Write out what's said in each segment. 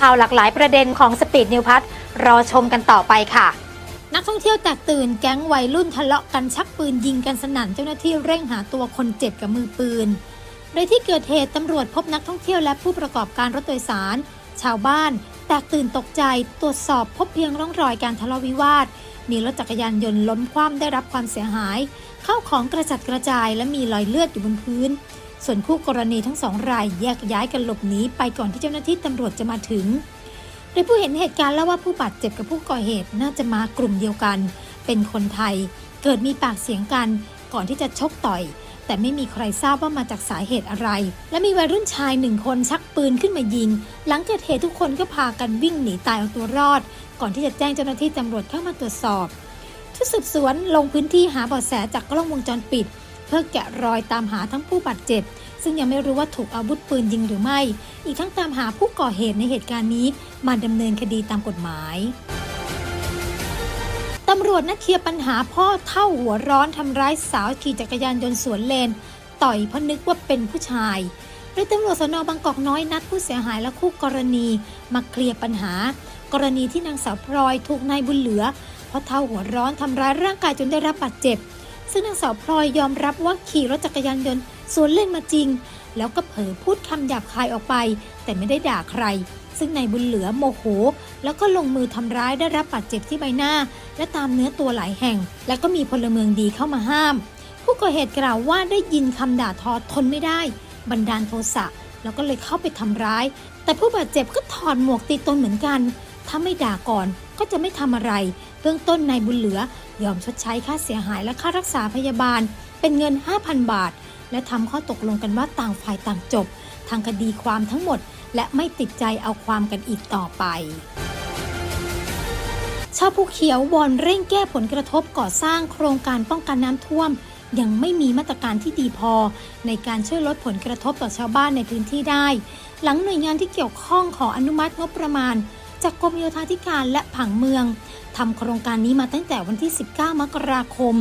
ข่าวหลากหลายประเด็นของสปีดนิวพัทรอชมกันต่อไปค่ะ นักท่องเที่ยวแตกตื่นแก๊งวัยรุ่นทะเลาะกันชักปืนยิงกันสนั่นเจ้าหน้าที่เร่งหาตัวคนเจ็บกับมือปืนในที่เกิดเหตุตำรวจพบนักท่องเที่ยวและผู้ประกอบการรถโดยสาร ชาวบ้าน แตกตื่นตกใจตรวจสอบพบเพียงร่องรอยการทะเลาะวิวาท มีรถจักรยานยนต์ล้มคว่ำได้รับความเสียหาย เข้าของกระจัดกระจายและมีรอยเลือดอยู่บนพื้น ส่วนคู่กรณีทั้งสองรายแยกย้ายกันหลบหนีไปก่อนที่เจ้าหน้าที่ตำรวจจะมาถึง โดยผู้เห็นเหตุการณ์เล่าว่าผู้บาดเจ็บกับผู้ก่อเหตุน่าจะมากลุ่มเดียวกัน เป็นคนไทย เกิดมีปากเสียงกันก่อนที่จะชกต่อย แต่ไม่มีใครทราบว่ามาจากสาเหตุอะไร และมีวัยรุ่นชายหนึ่งคนชักปืนขึ้นมายิง หลังเกิดเหตุทุกคนก็พากันวิ่งหนีตายเอาตัวรอด ก่อนที่จะแจ้งเจ้าหน้าที่ตำรวจเข้ามาตรวจสอบชุดสืบสวนลงพื้นที่หาเบาะแสจากกล้องวงจรปิด เพื่อแกะรอยตามหาทั้งผู้บาดเจ็บ ซึ่งยังไม่รู้ว่าถูกอาวุธปืนยิงหรือไม่ อีกทั้งตามหาผู้ก่อเหตุในเหตุการณ์นี้มาดำเนินคดีตามกฎหมายตำรวจนัดเคลียร์ปัญหาพ่อเท่าหัวร้อนทำร้ายสาวขี่จักรยานยนต์สวนเลน ต่อยเพราะนึกว่าเป็นผู้ชายโดยตำรวจสนบางกอกน้อยนัดผู้เสียหายและคู่กรณีมาเคลียร์ปัญหา กรณีที่นางสาวพลอยถูกนายบุญเหลือพราะเท่าหัวร้อนทำร้ายร่างกายจนได้รับบาดเจ็บ ซึ่งนางสาวพลอยยอมรับว่าขี่รถจักรยานยนต์สวนเล่นมาจริง แล้วก็เผลอพูดคำหยาบคายออกไป แต่ไม่ได้ด่าใคร ซึ่งนายบุญเหลือโมโห แล้วก็ลงมือทำร้ายได้รับบาดเจ็บที่ใบหน้า และตามเนื้อตัวหลายแห่ง และก็มีพลเมืองดีเข้ามาห้าม ผู้ก่อเหตุกล่าวว่าได้ยินคำด่าทอทนไม่ได้ บันดาลโทสะแล้วก็เลยเข้าไปทำร้าย แต่ผู้บาดเจ็บก็ถอดหมวกตีตนเหมือนกัน ถ้าไม่ด่าก่อนก็จะไม่ทำอะไร เบื้องต้นนายบุญเหลือยอมชดใช้ค่าเสียหายและค่ารักษาพยาบาล เป็นเงิน 5,000 บาท และทำข้อตกลงกันว่าต่างฝ่ายต่างจบ ทางคดีความทั้งหมด และไม่ติดใจเอาความกันอีกต่อไปชาวภูเขียววอนเร่งแก้ผลกระทบก่อสร้างโครงการป้องกันน้ำท่วม ยังไม่มีมาตรการที่ดีพอ ในการช่วยลดผลกระทบต่อชาวบ้านในพื้นที่ได้ หลังหน่วยงานที่เกี่ยวข้องขออนุมัติงบประมาณ จากกรมโยธาธิการและผังเมืองทำโครงการนี้มาตั้งแต่วันที่ 19 มกราคม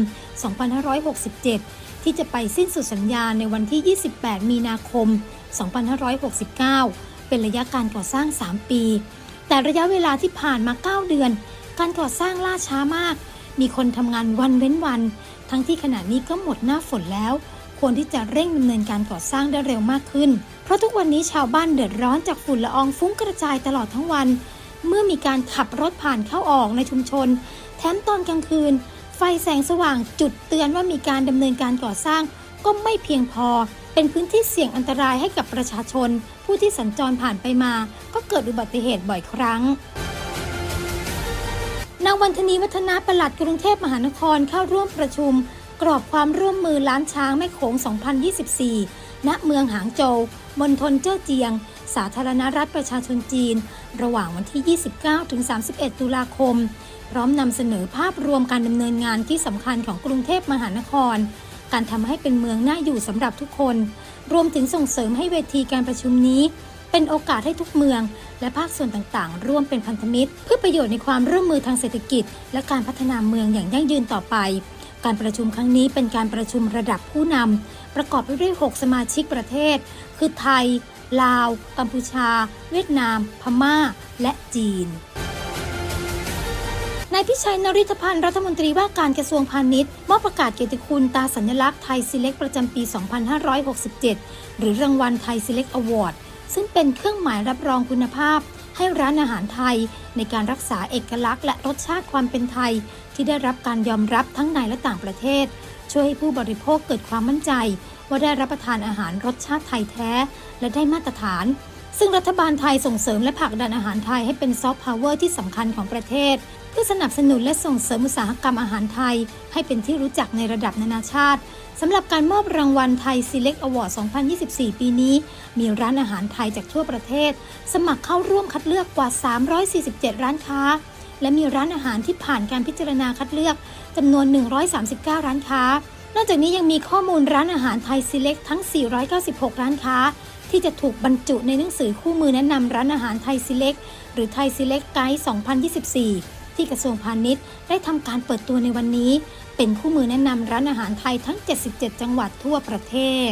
2567 ที่จะไปสิ้นสุดสัญญาในวันที่ 28 มีนาคม 2569 เป็นระยะการก่อสร้าง 3 ปี แต่ระยะเวลาที่ผ่านมา 9 เดือน การก่อสร้างล่าช้ามาก มีคนทำงานวันเว้นวัน ทั้งที่ขณะนี้ก็หมดหน้าฝนแล้ว ควรที่จะเร่งดำเนินการก่อสร้างได้เร็วมากขึ้น เพราะทุกวันนี้ชาวบ้านเดือดร้อนจากฝุ่นละอองฟุ้งกระจายตลอดทั้งวัน เมื่อมีการขับรถผ่านเข้าออกในชุมชน แถมตอนกลางคืน ไฟแสงสว่างจุดเตือนว่ามีการดำเนินการก่อสร้าง ก็ไม่เพียงพอ เป็นพื้นที่เสี่ยงอันตรายให้กับประชาชน ผู้ที่สัญจรผ่านไปมา ก็เกิดอุบัติเหตุบ่อยครั้งนางวันธนีวัฒนาประหลัดกรุงเทพมหานครเข้าร่วมประชุม กรอบความร่วมมือล้านช้างแม่โขง 2024 ณ เมืองหางโจว มณฑลเจ้อเจียง สาธารณรัฐประชาชนจีน ระหว่างวันที่ 29ถึง31 ตุลาคม พร้อมนำเสนอภาพรวมการดำเนินงานที่สำคัญของกรุงเทพมหานคร การทำให้เป็นเมืองน่าอยู่สำหรับทุกคน รวมถึงส่งเสริมให้เวทีการประชุมนี้ เป็นโอกาสให้ทุกเมือง และภาคส่วนต่างๆ ร่วมเป็นพันธมิตร เพื่อประโยชน์ในความร่วมมือทางเศรษฐกิจ และการพัฒนาเมืองอย่างยั่งยืนต่อไปการประชุมครั้งนี้เป็นการประชุมระดับผู้นำประกอบไปด้วย 6 สมาชิกประเทศ คือไทย ลาว กัมพูชา เวียดนาม พม่า และจีนนายพิชัยนริธพันธ์รัฐมนตรีว่าการกระทรวงพาณิชย์มอบประกาศเกียรติคุณตาสัญลักษณ์ไทยซีเล็กประจำปี 2567 หรือรางวัลไทยซีเล็กอวอร์ดซึ่งเป็นเครื่องหมายรับรองคุณภาพ ให้ร้านอาหารไทย ในการรักษาเอกลักษณ์และรสชาติความเป็นไทย ที่ได้รับการยอมรับทั้งในและต่างประเทศ ช่วยให้ผู้บริโภคเกิดความมั่นใจ ว่าได้รับประทานอาหารรสชาติไทยแท้ และได้มาตรฐาน ซึ่งรัฐบาลไทยส่งเสริมและผลักดันอาหารไทยให้เป็นซอฟต์พาวเวอร์ที่สำคัญของประเทศ เพื่อสนับสนุนและส่งเสริมอุตสาหกรรมอาหารไทย ให้เป็นที่รู้จักในระดับนานาชาติสำหรับการมอบรางวัลไทย Select Award 2024 ปีนี้ มีร้านอาหารไทยจากทั่วประเทศ สมัครเข้าร่วมคัดเลือกกว่า 347 ร้านค้า และมีร้านอาหารที่ผ่านการพิจารณาคัดเลือกจำนวน 139 ร้านค้า นอกจากนี้ยังมีข้อมูลร้านอาหารไทยซีเล็กทั้ง 496 ร้านค้า ที่จะถูกบรรจุในหนังสือคู่มือแนะนำร้านอาหารไทยซีเล็กหรือไทยซีเล็กไกด์ 2024 ที่กระทรวงพาณิชย์ ได้ทำการเปิดตัวในวันนี้ เป็นคู่มือแนะนำร้านอาหารไทยทั้ง 77 จังหวัดทั่วประเทศ